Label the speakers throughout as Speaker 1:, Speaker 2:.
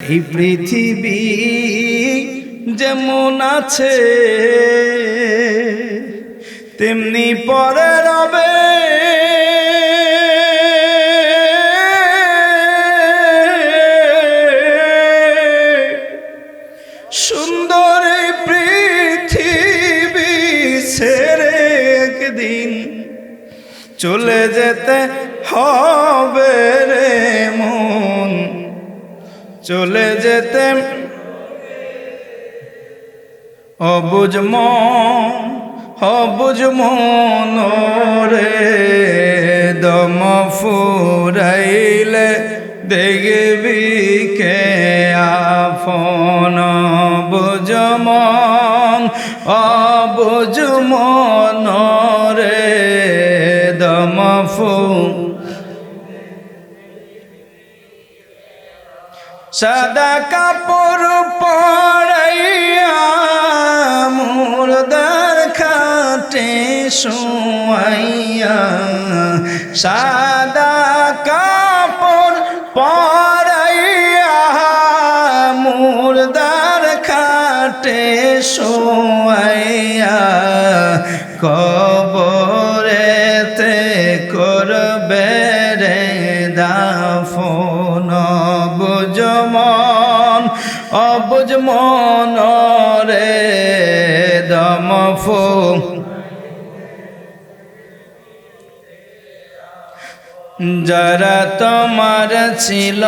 Speaker 1: এই পৃথিবী যেমন আছে তেমনি পরে রবে সুন্দর পৃথিবী ছেড়ে একদিন চলে যেতে হবে। চলে যেতে। অবুজ মন অবুজ মন রে। সাদা কাপড় পড়াইয়া মুরদার খাটে শুয়াইয়া সাদা কাপড় পড়াইয়া মুরদার খাটে শুয়াইয়া অবুঝমন রে দম দমফু যারা তোমার ছিল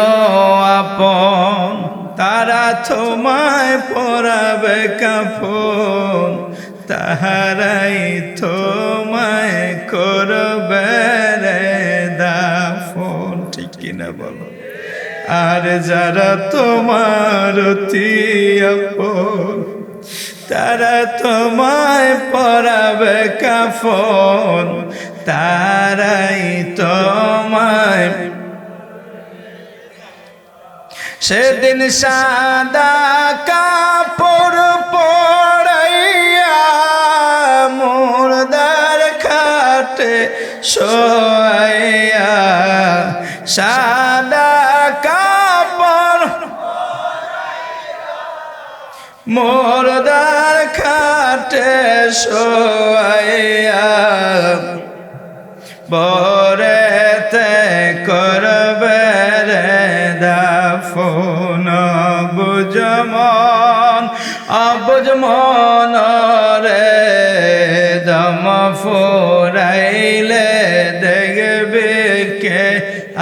Speaker 1: আপন, তারা তোমায় পরাবে কাফন। তাহারাই তোমায় করবে রে দাফন। ঠিক কিনা বলো? আর যারা তোমার তারা তোমায় পরাবে কাফন, তারাই তোমায় সেদিন সাদা কাপড় পড়াইয়া মুরদার খাটে শোয়াইয়া সাদা মোরদার খাটে শোয়াইয়া বরেতে করবে রে দাফন বুঝমন অবুঝমন রে দম ফুরাইলে দেখবে কে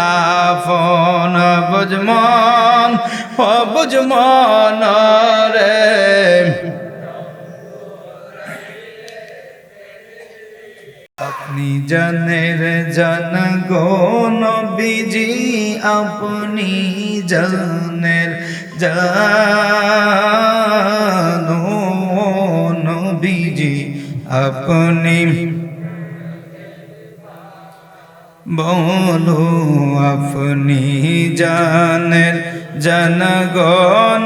Speaker 1: আফন বুঝমন অবুঝমন রে আপনি জানের জান গো নবীজি আপনি জানের জানো নবীজি আপনি। বলো, আপনি জানের জন গো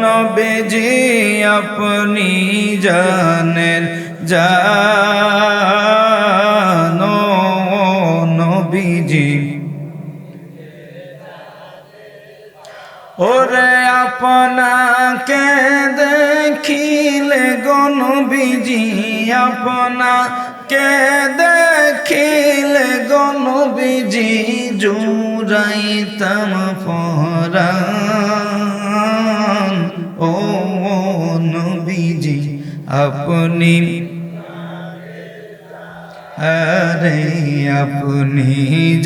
Speaker 1: নবীজি আপনি জানের জানো নবীজি। ওরে আপনাকে দেখিলে গণ গণবিজি আপনাকে দেখিলে গণ গণবিজি জুরাইতাম পরাণ ও নবীজি, আপনি আরে আপনি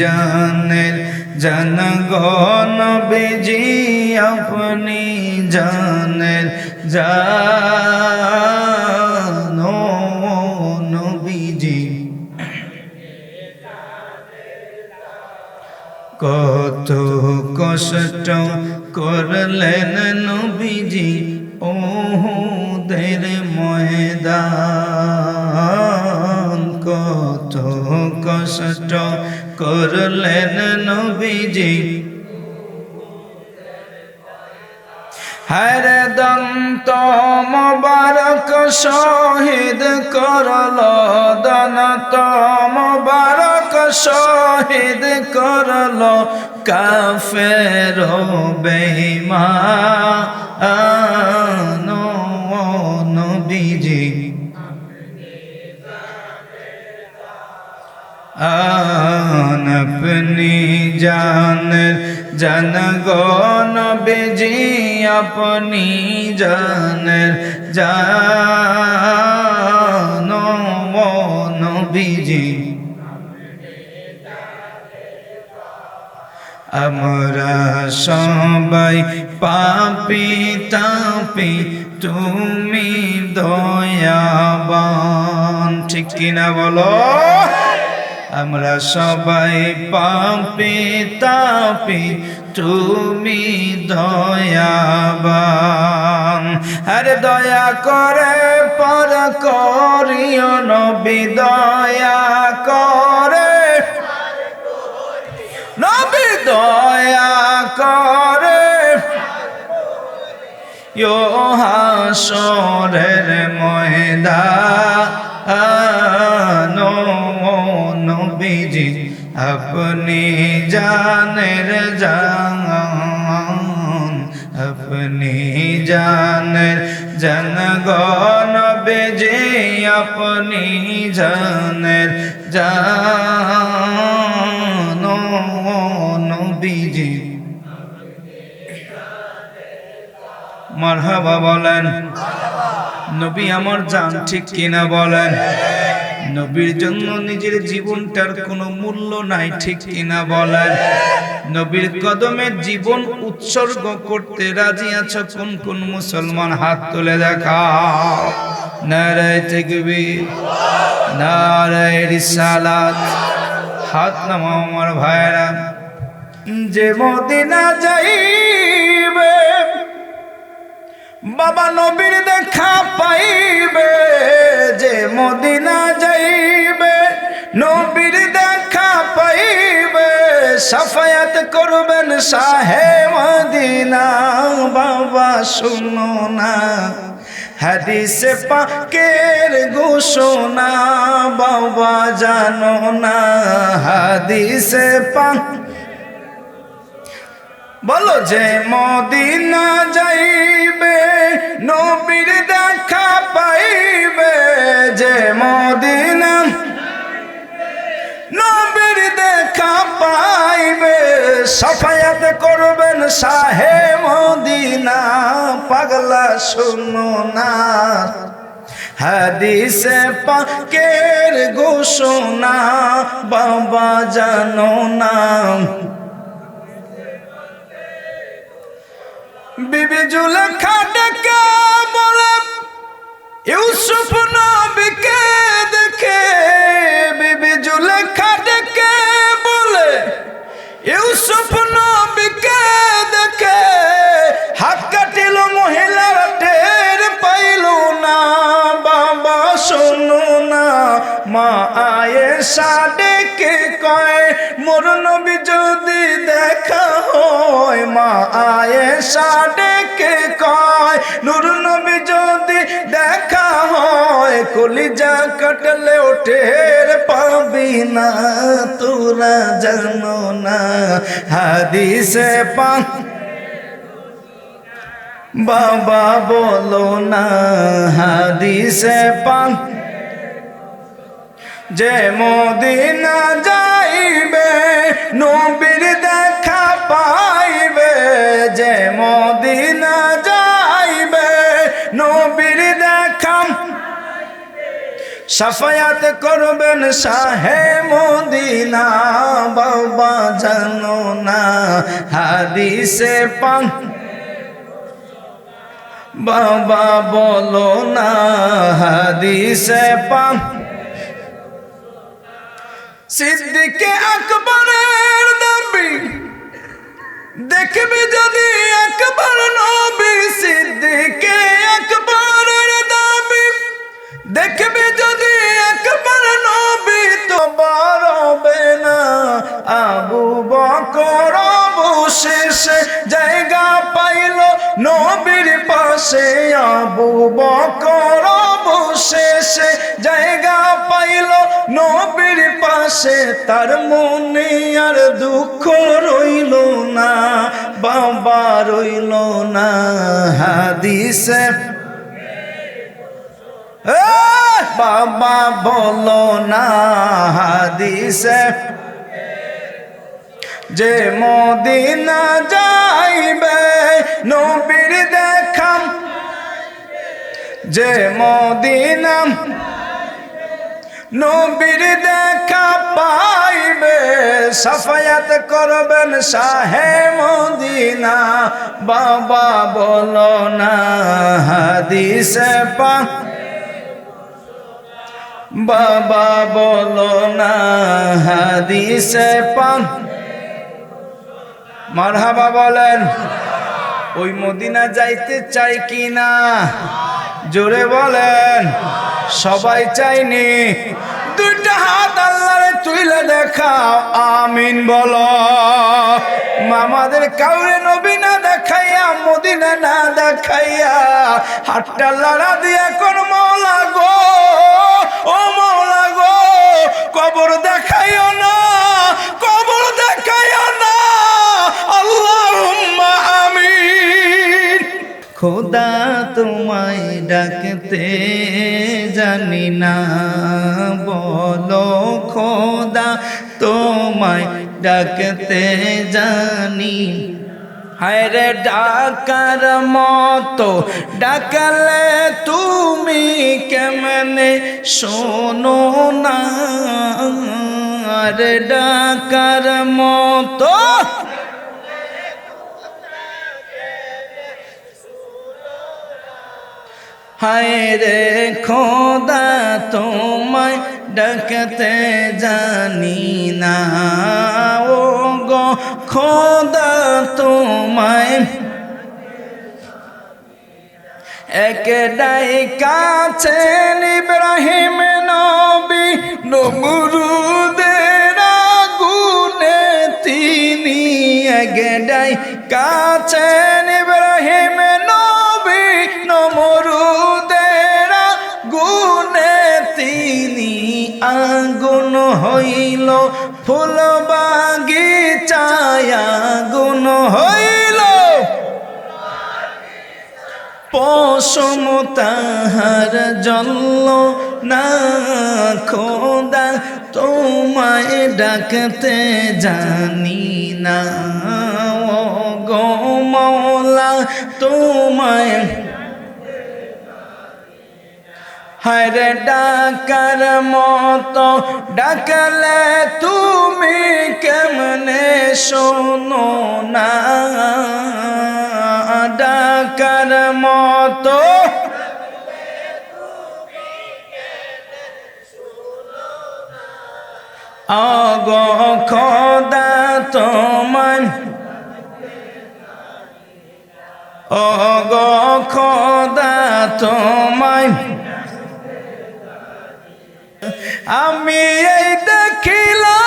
Speaker 1: জানেন, জনগণ বেজি আপনি জানেন, জানো নবীজি। কত কষ্ট করলেন শহীদ করল কাফের বেঈমান নবীজি। আন আপনি জানের জনগণ বেজি আপনি জানের জান নবীজি। আমরা সবাই পাপি, তাপি, তুমি দয়াবান। ঠিক কিনা বলো? আমরা সবাই পাপি, তাপি, তুমি দয়াবান। আরে দয়া করে, পর করিও নবী, দয়া করে দয়া করে। হাসরের ময়দান নবীজি, আপনি জানের জান, আপনি জানের জনগণ বেজে আপনি জানের জান। নবীজি মারহাবা বলেন, নবী আমার জান ঠিক কিনা বলেন? নবীর জন্য নিজের জীবনটার কোনো মূল্য নাই ঠিক কিনা বলেন? নবীর কদমে জীবন উৎসর্গ করতে রাজি আছো কোন কোন মুসলমান হাত তুলে দেখাও? নারায় তেকবীর, নারায় রিসালাত। হাত নামাও আমার ভাইরা যে মদিনা যাইবে, বাবা নবীর দেখা পাইবে। যে মদিনা যাইবে, নবীর দেখা পাইবে। সাফায়াত করবেন সাহে মদিনা, বাবা শুনো না। হাদিসে পাকের ঘোষণা, বাবা জানো না। হাদিসে পাক বলো যে মদিনা যাইবে, নবীর দেখা পাইবে, যে মদিনা নবীর দেখা পাইবে, সাফায়াত করবেন সাহে মদিনা, পাগলা শুনো না। হাদিসে পাকের ঘোষণা, বাবা জানো না। বিবি জুলেখা ডেকে বলেন ইউসুফ মা আয়েশা ডেকে কয়, মোর নবী যদি দেখা হয় মা আয়েশা ডেকে কয়, নূর নবী যদি দেখা হয়, কলিজা কাটলে ওঠের পাবি না, তোরা জানো না, হাদিসে পা বাবা বলো না, হাদিসে পা যে মদিনা যাইবে, নবীর দেখা পাইবে। যে মদিনা যাইবে, নবীর দেখা সাফায়াত করবেন শাহে মদিনা, বাবা জানো না, হাদিসে পান। বাবা বলো না, হাদিসে পান। সিদ্দিকে আকবরের দাবি। দেখবি যদি একবার নবী সিদ্দিকে আকবরের দাবি। দেখবি যদি একবার নবী তো বারবে না। আবু বকর অবশেষে জায়গা পাইল নবীর পাশে। আবু বকর অবশেষে জায়গা নবীর পাশে তার মনে আর দুঃখ রইল না, বাবা রইল না হাদিসে। বাবা বলো না হাদিসে। যে মদিনা যাইবে, নবীর দেখাম যে মদিনা নবীর দেখা পাইবে, সাফায়াত করবেন শাহে মদিনা। বাবা বলো না, হাদিসে পা। বাবা বলো না, হাদিসে পা। মারহাবা বলেন। ওই মদিনা যাইতে চাই কি না জোরে বলেন, সবাই চাইনি। দুইটা হাত আল্লাহরে তুইলে দেখাও, আমিন বলো। মামাদের কাউরে নবী না দেখাইয়া, মদিনা না দেখাইয়া, হাতটা লড়া দিয়া কোন মৌলা গো? খোদা তোমায় ডাকতে জানি না। বলো খোদা তোমায় ডাকতে জানি। হায়রে ডাকার মতো ডাকালে তুমি কেমনে শোনো না? আরে ডাকার মতো হায় রে খোদা, তোমায় ডাকতে জানি না। ও গো খোদা, তোমায় এক ডাই কাছে ইব্রাহিম নবী, নমরুদের এক ডাই কাছে ইব্রাহিম নবী নমরুদের গুনে তিনি আগুন হইল। ফুল বাগিচায় আগুন হইল। পশম তাহার জল না খোদা, তোমায় ডাকতে জানি না। ও গো মৌলা, তোমায় হরে ডাকার মতো ডাকলে তুমি কেমনে শোনো না? ডাকার মতো অগ খোদা তোমার অগ খোদা তোমায়। আমি এই দেখিলাম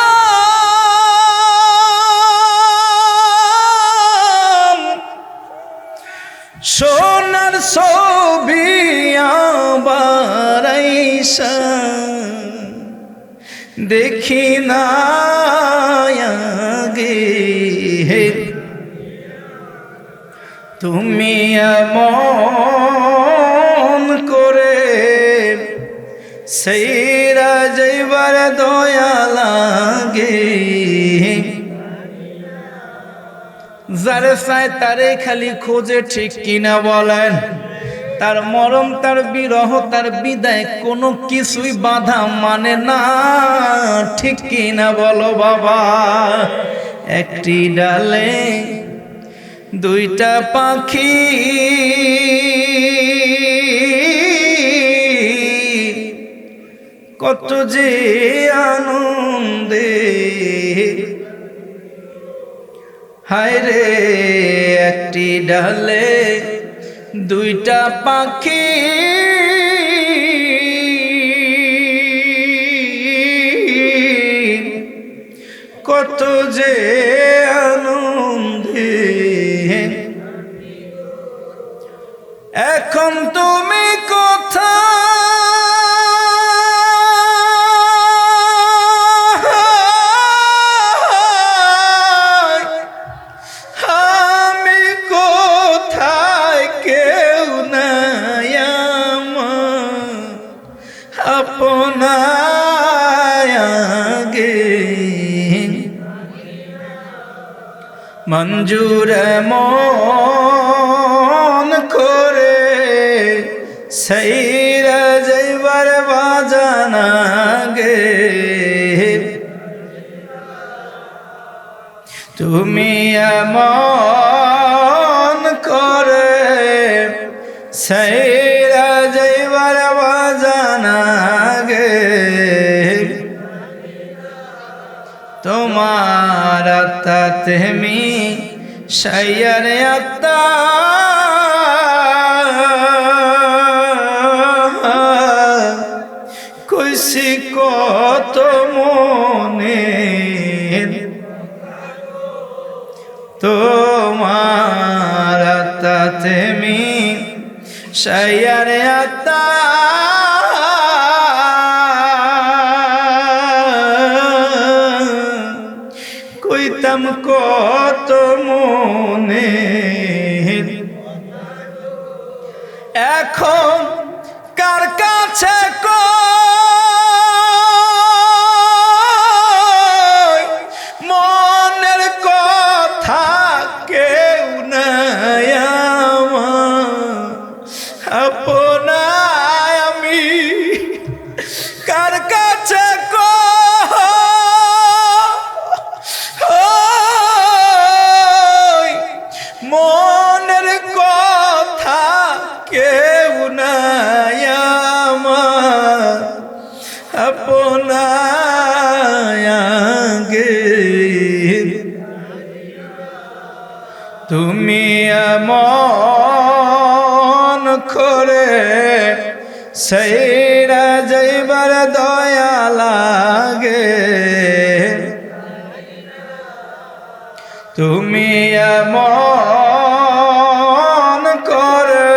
Speaker 1: সোনার ছবি আবার দেখি না আগে তুমি এমন করে সেই রাজবার দয়া লাগে যারে চায় তারে খালি খোঁজে ঠিক কিনা বলেন। তার মরম তার বিরহ, তার বিদায় কোনো কিছুই বাধা মানে না। ঠিক কিনা বলো বাবা? একটি ডালে দুইটা পাখি। কত যে আনন্দে। হায় রে একটি ডালে দুইটা পাখি। কত যে আনন্দে। এখন তুমি মঞ্জুর মন করে সেইরা যাইবার বাজানা গে। তুমি এমন করে সেইরা যাইবার বাজানা গে। তোমার আত্মা তেমি সাইয়ার আত্মা। কত মনে তোমার আত্মা তেমি সাইয়ার দয়া লাগে তুমি এমন করে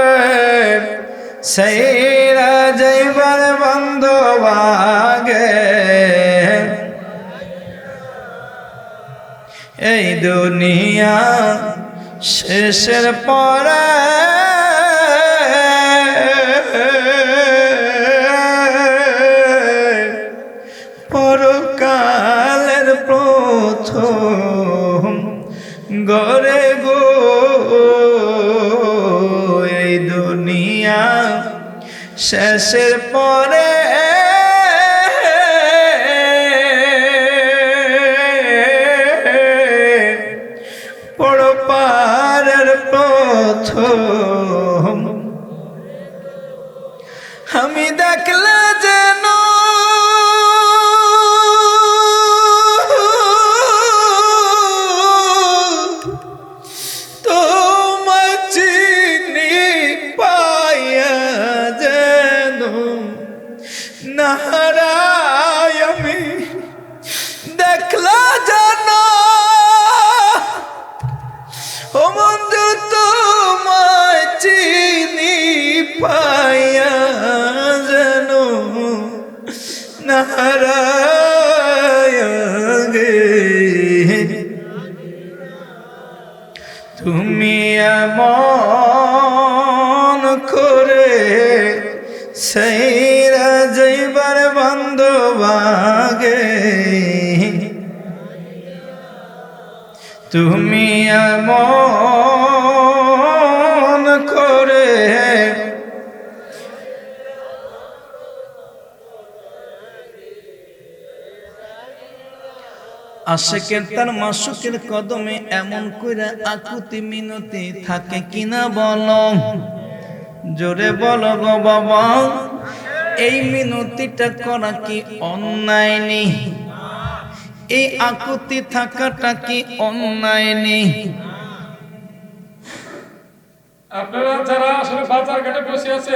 Speaker 1: সেইরা যাইবার বন্ধবাগে এই দুনিয়া শেষের পরে গো এই দুনিয়া শেষের পরে নাহারায় আমি দেখলা যেন ও বন্ধু তোমায় চিনি পাইয়া যেন নারায় গে তুমি এমন বান্ধবাগে তুমি এমন করে আশেকের তার মাসুকের কদমে এমন করে আকুতি মিনতি থাকে কিনা বল? জোরে বলো গো বাবা। এই মিনতিটা করা কি অন্যায় নেই এই আকুতি থাকাটা কি অন্যায় নেই
Speaker 2: আপনারা যারা আসলে বাজার ঘাটে বসে আছে